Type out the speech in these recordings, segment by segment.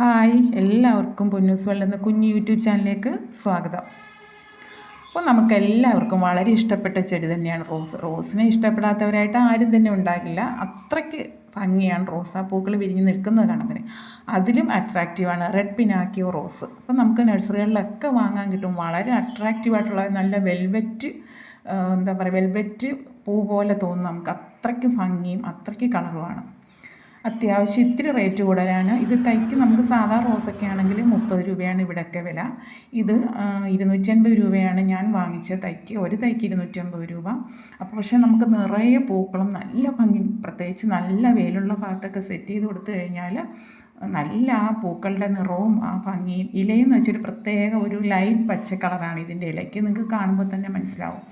Hi എല്ലാവർക്കും Ponnoos world എന്ന കുഞ്ഞു യൂട്യൂബ് ചാനലിലേക്ക് സ്വാഗതം. അപ്പോൾ നമുക്ക് എല്ലാവർക്കും വളരെ ഇഷ്ടപ്പെട്ട ചെടി തന്നെയാണ് റോസ്. റോസിനെ ഇഷ്ടപ്പെടാത്തവരായിട്ട് ആരും തന്നെ ഉണ്ടാകില്ല. അത്രയ്ക്ക് ഭംഗിയാണ് റോസാപ്പൂക്കൾ വിരിഞ്ഞ് നിൽക്കുന്നത് കാണുന്നതിന്. അതിലും അട്രാക്റ്റീവാണ് റെഡ് പിനാക്കിയോ റോസ് അപ്പോൾ നമുക്ക് നഴ്സറികളിലൊക്കെ വാങ്ങാൻ കിട്ടും. വളരെ അട്രാക്റ്റീവായിട്ടുള്ള നല്ല വെൽവെറ്റ് എന്താ പറയുക വെൽവെറ്റ് പൂ പോലെ തോന്നും. നമുക്ക് അത്രയ്ക്ക് ഭംഗിയും അത്രയ്ക്ക് കളറുമാണ് അത്യാവശ്യം ഇത്തിരി റേറ്റ് കൂടുതലാണ്. ഇത് തൈക്ക് നമുക്ക് സാധാ റോസൊക്കെ ആണെങ്കിൽ മുപ്പത് രൂപയാണ് ഇവിടെയൊക്കെ വില. ഇത് ഇരുന്നൂറ്റൻപത് രൂപയാണ് ഞാൻ വാങ്ങിച്ച തൈക്ക് ഒരു തൈക്ക് ഇരുന്നൂറ്റമ്പത് രൂപ. അപ്പോൾ പക്ഷേ നമുക്ക് നിറയെ പൂക്കളും നല്ല ഭംഗി പ്രത്യേകിച്ച് നല്ല വെയിലുള്ള ഭാഗത്തൊക്കെ സെറ്റ് ചെയ്ത് കൊടുത്തു കഴിഞ്ഞാൽ നല്ല ആ പൂക്കളുടെ നിറവും ആ ഭംഗിയും. ഇലയെന്ന് വെച്ചൊരു പ്രത്യേക ഒരു ലൈറ്റ് പച്ച കളറാണ് ഇതിന്റെ ഇലയ്ക്ക്. നിങ്ങൾക്ക് കാണുമ്പോൾ തന്നെ മനസ്സിലാവും.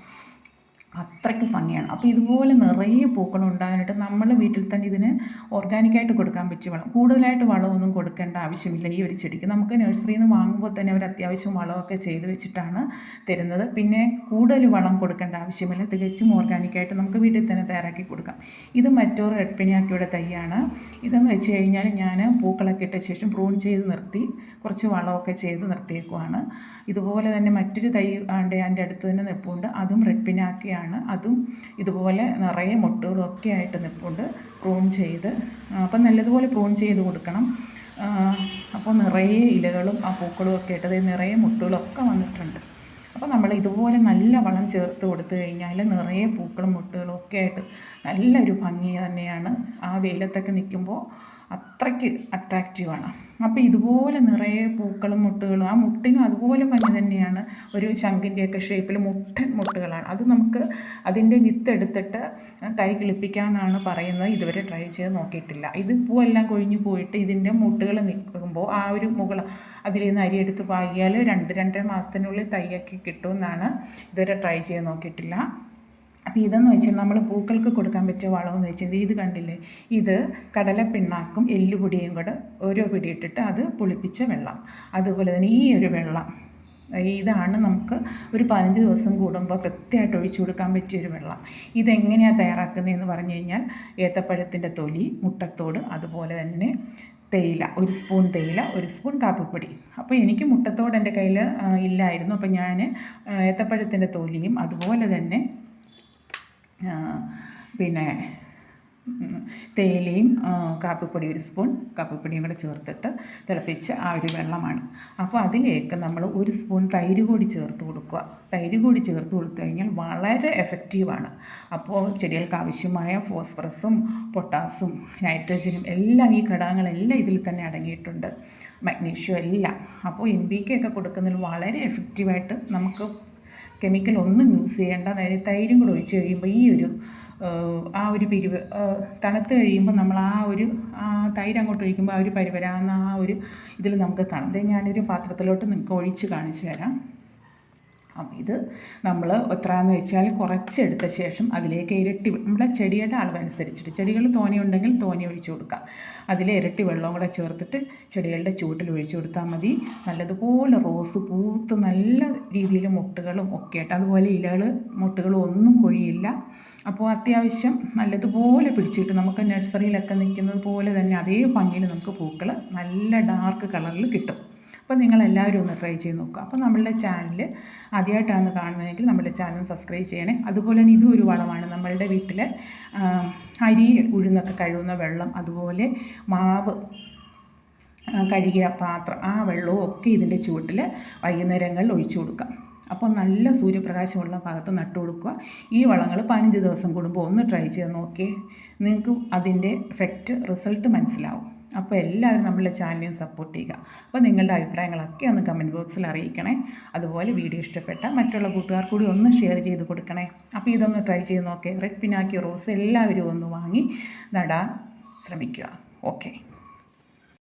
അത്രയ്ക്ക് ഭംഗിയാണ്. അപ്പോൾ ഇതുപോലെ നിറയെ പൂക്കൾ ഉണ്ടാകാനായിട്ട് നമ്മൾ വീട്ടിൽ തന്നെ ഇതിന് ഓർഗാനിക്കായിട്ട് കൊടുക്കാൻ പറ്റിയ വളം. കൂടുതലായിട്ട് വളമൊന്നും കൊടുക്കേണ്ട ആവശ്യമില്ല ഈ ഒരു ചെടിക്ക്. നമുക്ക് നഴ്സറിയിൽ നിന്ന് വാങ്ങുമ്പോൾ തന്നെ അവർ അത്യാവശ്യം വളമൊക്കെ ചെയ്ത് വെച്ചിട്ടാണ് തരുന്നത്. പിന്നെ കൂടുതൽ വളം കൊടുക്കേണ്ട ആവശ്യമില്ല. തികച്ചും ഓർഗാനിക്കായിട്ട് നമുക്ക് വീട്ടിൽ തന്നെ തയ്യാറാക്കി കൊടുക്കാം. ഇത് മറ്റൊരു എഡ്പിനിയാക്കിയുടെ തൈയാണ്. ഇതെന്ന് വെച്ച് കഴിഞ്ഞാൽ ഞാൻ പൂക്കളൊക്കെ ഇട്ട ശേഷം പ്രൂൺ ചെയ്ത് നിർത്തി കുറച്ച് വളമൊക്കെ ചെയ്ത് നിർത്തിയേക്കുവാണ്. ഇതുപോലെ തന്നെ മറ്റൊരു തൈ ആണ്ട് എന്റെ അടുത്ത് തന്നെ നിൽപ്പുണ്ട്. അതും റെഡ് പിനാക്കിയാണ് അതും ഇതുപോലെ നിറയെ മുട്ടുകളൊക്കെ ആയിട്ട് നിൽപ്പുണ്ട് പ്രൂൺ ചെയ്ത് അപ്പം നല്ലതുപോലെ പ്രൂൺ ചെയ്ത് കൊടുക്കണം. അപ്പോൾ നിറയെ ഇലകളും ആ പൂക്കളും ഒക്കെ ആയിട്ട് നിറയെ മുട്ടുകളൊക്കെ വന്നിട്ടുണ്ട്. അപ്പോൾ നമ്മൾ ഇതുപോലെ നല്ല വളം ചേർത്ത് കൊടുത്തു കഴിഞ്ഞാൽ നിറയെ പൂക്കളും മുട്ടുകളും ഒക്കെ ആയിട്ട് നല്ലൊരു ഭംഗി തന്നെയാണ് ആ വെയിലത്തൊക്കെ നിൽക്കുമ്പോൾ അത്രയ്ക്ക് അട്രാക്റ്റീവാണ് അപ്പോൾ ഇതുപോലെ നിറയെ പൂക്കളും മുട്ടുകളും ആ മുട്ടിനും അതുപോലെ ഭംഗി തന്നെയാണ് ഒരു ശംഖിന്റെയൊക്കെ ഷേപ്പിൽ മുട്ടൻ മുട്ടുകളാണ്. അത് നമുക്ക് അതിന്റെ വിത്ത് എടുത്തിട്ട് തൈ കിളിപ്പിക്കാമെന്നാണ് പറയുന്നത്. ഇതുവരെ ട്രൈ ചെയ്ത് നോക്കിയിട്ടില്ല. ഇത് പൂവെല്ലാം കൊഴിഞ്ഞു പോയിട്ട് ഇതിന്റെ മുട്ടുകൾ നിൽക്കുമ്പോൾ ആ ഒരു മുകൾ അതിൽ നിന്ന് അരിയെടുത്ത് പാകിയാൽ രണ്ട് രണ്ടര മാസത്തിനുള്ളിൽ തൈയൊക്കെ കിട്ടുമെന്നാണ് ഇതുവരെ ട്രൈ ചെയ്ത് നോക്കിയിട്ടില്ല. അപ്പോൾ ഇതെന്ന് വെച്ചാൽ നമ്മൾ പൂക്കൾക്ക് കൊടുക്കാൻ പറ്റിയ വളമെന്ന് വെച്ചാൽ ഇത് കണ്ടില്ലേ? ഇത് കടലപ്പിണ്ണാക്കും എല്ലുപൊടിയും കൂടെ ഓരോ പിടി ഇട്ടിട്ട് അത് പുളിപ്പിച്ച വെള്ളം. അതുപോലെ തന്നെ ഈ ഒരു വെള്ളം ഇതാണ് നമുക്ക് ഒരു പതിനഞ്ച് ദിവസം കൂടുമ്പോൾ കൃത്യമായിട്ട് ഒഴിച്ചു കൊടുക്കാൻ പറ്റിയൊരു വെള്ളം. ഇതെങ്ങനെയാണ് തയ്യാറാക്കുന്നതെന്ന് പറഞ്ഞു കഴിഞ്ഞാൽ ഏത്തപ്പഴത്തിന്റെ തൊലി മുട്ടത്തോട് അതുപോലെ തന്നെ തേയില ഒരു സ്പൂൺ തേയില ഒരു സ്പൂൺ കാപ്പിപ്പൊടി. അപ്പോൾ എനിക്ക് മുട്ടത്തോട് എന്റെ കയ്യിൽ ഇല്ലായിരുന്നു. അപ്പോൾ ഞാൻ ഏത്തപ്പഴത്തിന്റെ തൊലിയും അതുപോലെ തന്നെ പിന്നെ തേയിലയും കാപ്പിപ്പൊടി ഒരു സ്പൂൺ കാപ്പിപ്പൊടിയും കൂടെ ചേർത്തിട്ട് തിളപ്പിച്ച് ആ ഒരു വെള്ളമാണ്. അപ്പോൾ അതിലേക്ക് നമ്മൾ ഒരു സ്പൂൺ തൈര് കൂടി ചേർത്ത് കൊടുക്കുക. തൈര് കൂടി ചേർത്ത് കൊടുത്തു കഴിഞ്ഞാൽ വളരെ എഫക്റ്റീവാണ് അപ്പോൾ ചെടികൾക്ക് ആവശ്യമായ ഫോസ്ഫറസും പൊട്ടാസും നൈട്രജനും എല്ലാം ഈ ഘടകങ്ങളെല്ലാം ഇതിൽ തന്നെ അടങ്ങിയിട്ടുണ്ട്. മഗ്നീഷ്യം എല്ലാം. അപ്പോൾ എം ബി കെ ഒക്കെ കൊടുക്കുന്നതിൽ വളരെ എഫക്റ്റീവായിട്ട് നമുക്ക് കെമിക്കൽ ഒന്നും യൂസ് ചെയ്യേണ്ട തൈരും കൂടെ ഒഴിച്ച് കഴിയുമ്പോൾ ഈ ഒരു ആ ഒരു പിരിവ് തണുത്ത് കഴിയുമ്പോൾ നമ്മൾ ആ ഒരു തൈര് അങ്ങോട്ട് ഒഴിക്കുമ്പോൾ ആ ഒരു പരിവരാന്ന ആ ഒരു ഇതിൽ നമുക്ക് കാണാം. ഞാനൊരു പാത്രത്തിലോട്ട് നിങ്ങൾക്ക് ഒഴിച്ച് കാണിച്ചു തരാം. അപ്പം ഇത് നമ്മൾ എത്രയാണെന്ന് വെച്ചാൽ കുറച്ചെടുത്ത ശേഷം അതിലേക്ക് ഇരട്ടി നമ്മുടെ ചെടിയുടെ അളവനുസരിച്ചിട്ട് ചെടികൾ തോനെയുണ്ടെങ്കിൽ തോനെ ഒഴിച്ചു കൊടുക്കാം. അതിൽ ഇരട്ടി വെള്ളവും കൂടെ ചേർത്തിട്ട് ചെടികളുടെ ചൂട്ടിൽ ഒഴിച്ചു കൊടുത്താൽ മതി. നല്ലതുപോലെ റോസ് പൂത്ത് നല്ല രീതിയിൽ മുട്ടുകളും ഒക്കെ ആയിട്ട് അതുപോലെ ഇലകൾ മുട്ടുകളും ഒന്നും കൊഴിയില്ല. അപ്പോൾ അത്യാവശ്യം നല്ലതുപോലെ പിടിച്ചിട്ട് നമുക്ക് നഴ്സറിയിലൊക്കെ നിൽക്കുന്നത് പോലെ തന്നെ അതേ ഭംഗിയിൽ നമുക്ക് പൂക്കൾ നല്ല ഡാർക്ക് കളറിൽ കിട്ടും. അപ്പോൾ നിങ്ങളെല്ലാവരും ഒന്ന് ട്രൈ ചെയ്ത് നോക്കുക. അപ്പോൾ നമ്മളുടെ ചാനൽ ആദ്യമായിട്ടാണ് കാണുന്നതെങ്കിൽ നമ്മുടെ ചാനൽ സബ്സ്ക്രൈബ് ചെയ്യണേ. അതുപോലെ തന്നെ ഇതും ഒരു വളമാണ് നമ്മളുടെ വീട്ടിലെ അരി ഉഴുന്നൊക്കെ കഴുകുന്ന വെള്ളം അതുപോലെ മാവ് കഴുകിയ പാത്രം ആ വെള്ളവും ഒക്കെ ഇതിന്റെ ചുവട്ടിൽ വൈകുന്നേരങ്ങളിൽ ഒഴിച്ചു കൊടുക്കാം അപ്പോൾ നല്ല സൂര്യപ്രകാശമുള്ള ഭാഗത്ത് നട്ടു കൊടുക്കുക. ഈ വളങ്ങൾ പതിനഞ്ച് ദിവസം കൂടുമ്പോൾ ഒന്ന് ട്രൈ ചെയ്ത് നോക്കിയേ. നിങ്ങൾക്ക് അതിന്റെ എഫക്റ്റ് റിസൾട്ട് മനസ്സിലാവും. അപ്പോൾ എല്ലാവരും നമ്മളുടെ ചാനലിനെ സപ്പോർട്ട് ചെയ്യുക. അപ്പോൾ നിങ്ങളുടെ അഭിപ്രായങ്ങളൊക്കെ ഒന്ന് കമന്റ് ബോക്സിൽ അറിയിക്കണേ. അതുപോലെ വീഡിയോ ഇഷ്ടപ്പെട്ട മറ്റുള്ള കൂട്ടുകാർ കൂടി ഒന്ന് ഷെയർ ചെയ്ത് കൊടുക്കണേ. അപ്പോൾ ഇതൊന്ന് ട്രൈ ചെയ്ത് നോക്കേ. റെഡ് പിനാക്കി റോസ് എല്ലാവരും ഒന്ന് വാങ്ങി നടാൻ ശ്രമിക്കുക. ഓക്കെ